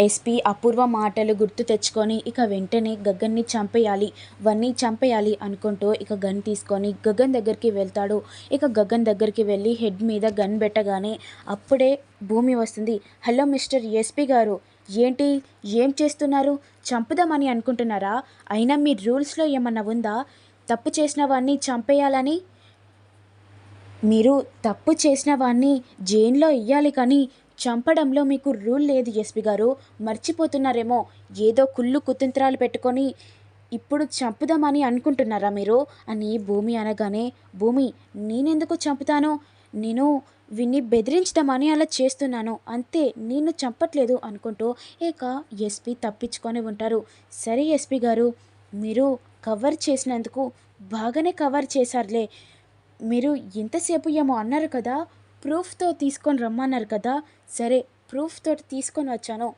SP అపూర్వ మాటలు గుర్తు తెచ్చుకొని ఇక వెంటనే గగన్ని చంపేయాలి వన్నీ చంపేయాలి అనుకుంటూ ఇక గన్ తీసుకొని గగన్ దగ్గరికి వెళ్తాడు. ఇక గగన్ దగ్గరికి వెళ్ళి హెడ్ మీద గన్ పెట్టగానే అప్పుడే భూమి వస్తుంది. హలో మిస్టర్ ఎస్పీ గారు ఏంటి? ఏం చేస్తున్నారు? చంపుదామని అనుకుంటున్నారా? అయినా మీ రూల్స్లో ఏమన్నా ఉందా? తప్పు చేసిన వాడిని చంపేయాలని? మీరు తప్పు చేసిన వాడిని జైల్లో ఇయ్యాలి కానీ చంపడంలో మీకు రూల్ లేదు ఎస్పి గారు. మర్చిపోతున్నారేమో. ఏదో కుళ్ళు కుతంత్రాలు పెట్టుకొని ఇప్పుడు చంపుదామని అనుకుంటున్నారా మీరు? అని భూమి అనగానే భూమి నేనెందుకు చంపుతాను? నేను విన్ని బెదిరించడమని అలా చేస్తున్నాను. అంతే నేను చంపట్లేదు అనుకుంటూ ఇక ఎస్పీ తప్పించుకొని ఉంటారు. సరే ఎస్పీ గారు మీరు కవర్ చేసినందుకు బాగానే కవర్ చేశారులే. మీరు ఎంతసేపు ఏమో అన్నారు కదా ప్రూఫ్తో తీసుకొని రమ్మన్నారు కదా సరే ప్రూఫ్తో తీసుకొని వచ్చాను.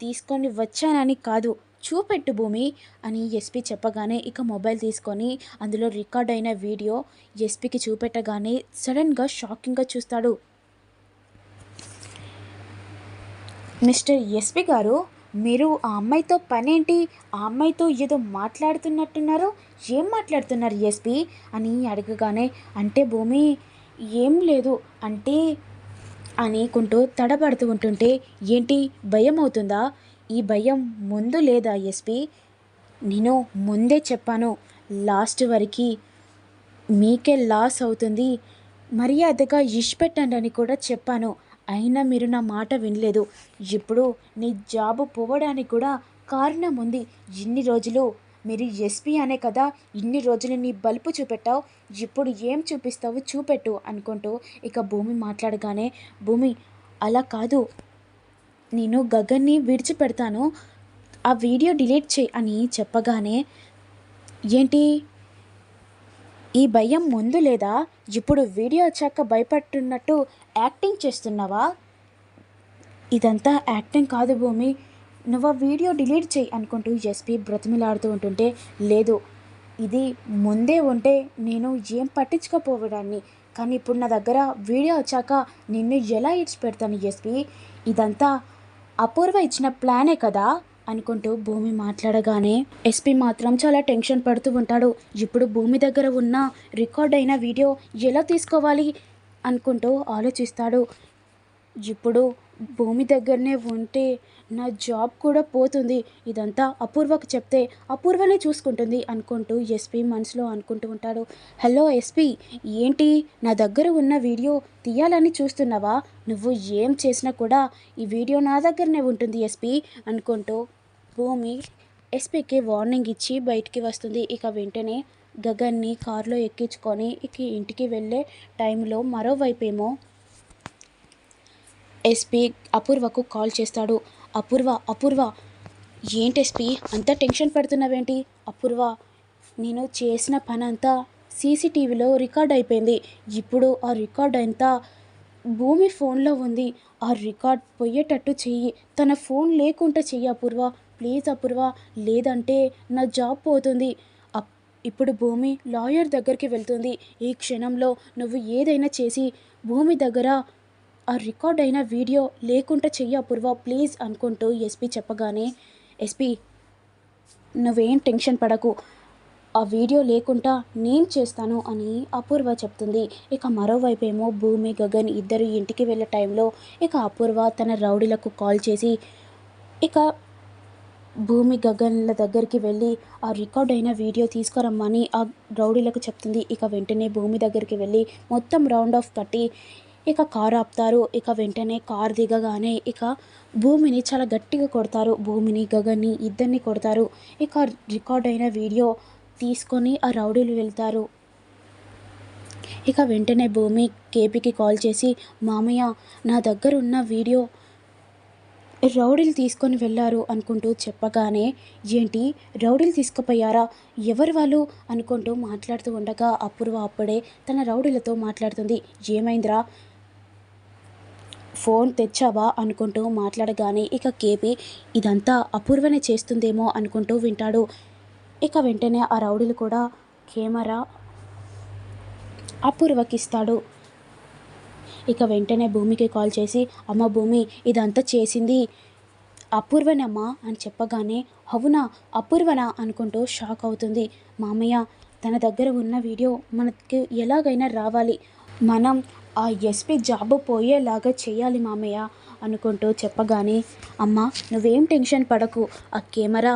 తీసుకొని వచ్చానని కాదు చూపెట్టు భూమి అని ఎస్పీ చెప్పగానే ఇక మొబైల్ తీసుకొని అందులో రికార్డ్ అయిన వీడియో ఎస్పీకి చూపెట్టగానే సడన్గా షాకింగ్గా చూస్తాడు. మిస్టర్ ఎస్పీ గారు మీరు ఆ అమ్మాయితో పనేంటి? ఆ అమ్మాయితో ఏదో మాట్లాడుతున్నట్టున్నారు? ఏం మాట్లాడుతున్నారు ఎస్పీ? అని అడగగానే అంటే భూమి ఏం లేదు. అంటే అనుకుంటూ తడబడుతూ ఉంటుంటే ఏంటి? భయం అవుతుందా? ఈ భయం ముందు లేదా ఎస్పి నేను ముందే చెప్పాను. లాస్ట్ వరకు మీకే లాస్ అవుతుంది. మర్యాదగా ఇష్పెట్టండి అని కూడా చెప్పాను. అయినా మీరు నా మాట వినలేదు. ఇప్పుడు నీ జాబు పోవడానికి కూడా కారణం ఉంది. ఇన్ని రోజులు మీరు ఎస్పీ అనే కదా ఇన్ని రోజులు నీ బలుపు చూపెట్టావు ఇప్పుడు ఏం చూపిస్తావు చూపెట్టు అనుకుంటూ ఇక భూమి మాట్లాడగానే భూమి అలా కాదు. నేను గగన్ని విడిచిపెడతాను. ఆ వీడియో డిలీట్ చేయి అని చెప్పగానే ఏంటి? ఈ భయం ముందు లేదా? ఇప్పుడు వీడియో వచ్చాక భయపడుతున్నట్టు యాక్టింగ్ చేస్తున్నావా? ఇదంతా యాక్టింగ్ కాదు భూమి. నువ్వు ఆ వీడియో డిలీట్ చేయి అనుకుంటూ ఎస్పీ బ్రతిమిలాడుతూ ఉంటుంటే లేదు ఇది ముందే ఉంటే నేను ఏం పట్టించుకోపోవడాన్ని కానీ ఇప్పుడు నా దగ్గర వీడియో వచ్చాక నిన్ను ఎలా ఇడిచిపెడతాను ఎస్పీ? ఇదంతా అపూర్వ ఇచ్చిన ప్లానే కదా? అనుకుంటూ భూమి మాట్లాడగానే ఎస్పీ మాత్రం చాలా టెన్షన్ పడుతూ ఉంటాడు. ఇప్పుడు భూమి దగ్గర ఉన్న రికార్డ్ అయిన వీడియో ఎలా తీసుకోవాలి? అనుకుంటూ ఆలోచిస్తాడు. ఇప్పుడు భూమి దగ్గరనే ఉంటే నా జాబ్ కూడా పోతుంది. ఇదంతా అపూర్వకు చెప్తే అపూర్వనే చూసుకుంటుంది అనుకుంటూ ఎస్పి మనసులో అనుకుంటూ ఉంటాడు. హలో ఎస్పీ ఏంటి నా దగ్గర ఉన్న వీడియో తీయాలని చూస్తున్నావా? నువ్వు ఏం చేసినా కూడా ఈ వీడియో నా దగ్గరనే ఉంటుంది ఎస్పి అనుకుంటూ భూమి ఎస్పీకి వార్నింగ్ ఇచ్చి బయటికి వస్తుంది. ఇక వెంటనే గగన్ని కారులో ఎక్కించుకొని ఇక ఇంటికి వెళ్ళే టైంలో మరోవైపేమో ఎస్పీ అపూర్వకు కాల్ చేస్తాడు. అపూర్వ అపూర్వ ఏంటి ఎస్పీ? అంత టెన్షన్ పడుతున్నావేంటి? అపూర్వ నేను చేసిన పని అంతా సీసీటీవీలో రికార్డ్ అయిపోయింది. ఇప్పుడు ఆ రికార్డ్ అంతా భూమి ఫోన్లో ఉంది. ఆ రికార్డ్ పోయేటట్టు చెయ్యి. తన ఫోన్ లేకుండా చెయ్యి అపూర్వ. ప్లీజ్ అపూర్వ లేదంటే నా జాబ్ పోతుంది. అప్- ఇప్పుడు భూమి లాయర్ దగ్గరికి వెళ్తుంది. ఈ క్షణంలో నువ్వు ఏదైనా చేసి భూమి దగ్గర ఆ రికార్డ్ అయిన వీడియో లేకుండా చెయ్యి అపూర్వ ప్లీజ్ అనుకుంటూ ఎస్పీ చెప్పగానే ఎస్పీ నువ్వేం టెన్షన్ పడకు. ఆ వీడియో లేకుండా నేను చేస్తాను అని అపూర్వ చెప్తుంది. ఇక మరోవైపు ఏమో భూమి గగన్ ఇద్దరు ఇంటికి వెళ్ళే టైంలో ఇక అపూర్వ తన రౌడీలకు కాల్ చేసి ఇక భూమి గగన్ల దగ్గరికి వెళ్ళి ఆ రికార్డ్ అయిన వీడియో తీసుకురమ్మని ఆ రౌడీలకు చెప్తుంది. ఇక వెంటనే భూమి దగ్గరికి వెళ్ళి మొత్తం రౌండ్ ఆఫ్ కట్టి ఇక కారు ఆపుతారు. ఇక వెంటనే కారు దిగగానే ఇక భూమిని చాలా గట్టిగా కొడతారు. భూమిని గగన్ని ఇద్దరిని కొడతారు. ఇక రికార్డ్ అయిన వీడియో తీసుకొని ఆ రౌడీలు వెళ్తారు. ఇక వెంటనే భూమి కేపీకి కాల్ చేసి మామయ్య నా దగ్గర ఉన్న వీడియో రౌడీలు తీసుకొని వెళ్ళారు అనుకుంటూ చెప్పగానే ఏంటి రౌడీలు తీసుకుపోయారా? ఎవరు వాళ్ళు? అనుకుంటూ మాట్లాడుతూ ఉండగా అపూర్వ అప్పుడే తన రౌడీలతో మాట్లాడుతుంది. ఏమైందిరా? ఫోన్ తెచ్చావా అనుకుంటూ మాట్లాడగానే ఇక కేపీ ఇదంతా అపూర్వనే చేస్తుందేమో అనుకుంటూ వింటాడు. ఇక వెంటనే ఆ రౌడీలు కూడా కెమెరా అపూర్వకిస్తాడు. ఇక వెంటనే భూమికి కాల్ చేసి అమ్మ భూమి ఇదంతా చేసింది అపూర్వనమ్మా అని చెప్పగానే అవునా అపూర్వనా అనుకుంటూ షాక్ అవుతుంది. మామయ్య తన దగ్గర ఉన్న వీడియో మనకి ఎలాగైనా రావాలి. మనం ఆ ఎస్పీ జాబ్ పోయేలాగా చేయాలి మామయ్య అనుకుంటూ చెప్పగానే అమ్మ నువ్వేం టెన్షన్ పడకు ఆ కెమెరా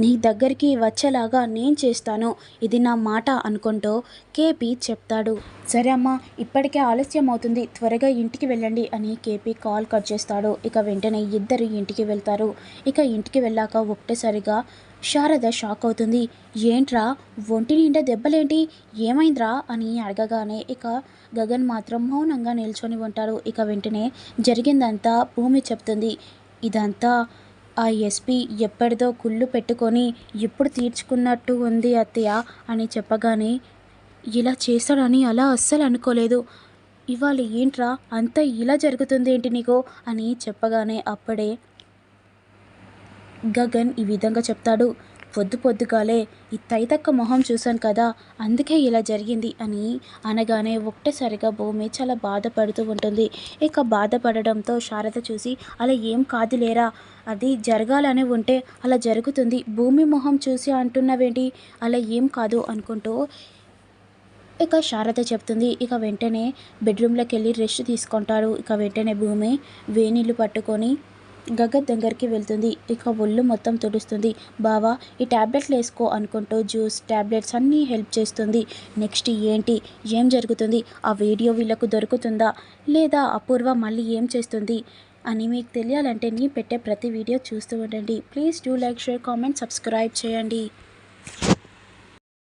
నీ దగ్గరికి వచ్చేలాగా నేను చేస్తాను ఇది నా మాట అనుకుంటూ కేపీ చెప్తాడు. సరే అమ్మా ఇప్పటికే ఆలస్యం అవుతుంది త్వరగా ఇంటికి వెళ్ళండి అని కేపీ కాల్ కట్ చేస్తాడు. ఇక వెంటనే ఇద్దరు ఇంటికి వెళ్తారు. ఇక ఇంటికి వెళ్ళాక ఒకటేసారిగా శారద షాక్ అవుతుంది. ఏంట్రా ఒంటి నిండా దెబ్బలేంటి? ఏమైందిరా? అని అడగగానే ఇక గగన్ మాత్రం మౌనంగా నిల్చొని ఉంటారు ఇక వెంటనే జరిగిందంతా భూమి చెప్తుంది. ఇదంతా ఆ ఎస్పీ ఎప్పటిదో కుళ్ళు పెట్టుకొని ఎప్పుడు తీర్చుకున్నట్టు ఉంది అత్తయ్య అని చెప్పగానే ఇలా చేశాడని అలా అస్సలు అనుకోలేదు. ఇవాళ ఏంట్రా అంతా ఇలా జరుగుతుంది ఏంటి నీకు? అని చెప్పగానే అప్పుడే గగన్ ఈ విధంగా చెప్తాడు. పొద్దు పొద్దుగాలే ఈ తైతక్క మొహం చూశాను కదా అందుకే ఇలా జరిగింది అని అనగానే ఒకటేసారిగా భూమి చాలా బాధపడుతూ ఉంటుంది. ఇక బాధపడడంతో శారద చూసి అలా ఏం కాదులేరా అది జరగాలని ఉంటే అలా జరుగుతుంది. భూమి మొహం చూసి అంటున్నావేంటి? అలా ఏం కాదు అనుకుంటూ ఇక శారద చెప్తుంది. ఇక వెంటనే బెడ్రూమ్లోకి వెళ్ళి రెస్ట్ తీసుకుంటాడు. ఇక వెంటనే భూమి వేణీళ్ళు పట్టుకొని గగత్ దగ్గరికి వెళ్తుంది. ఇక ఒళ్ళు మొత్తం తుడుస్తుంది. బావా ఈ ట్యాబ్లెట్లు వేసుకో అనుకుంటూ జ్యూస్ ట్యాబ్లెట్స్ అన్నీ హెల్ప్ చేస్తుంది. నెక్స్ట్ ఏంటి? ఏం జరుగుతుంది? ఆ వీడియో వీళ్ళకు దొరుకుతుందా? లేదా అపూర్వ మళ్ళీ ఏం చేస్తుంది? అని మీకు తెలియాలంటే నీ పెట్టే ప్రతి వీడియో చూస్తూ ఉండండి. Please do like share comment subscribe చేయండి.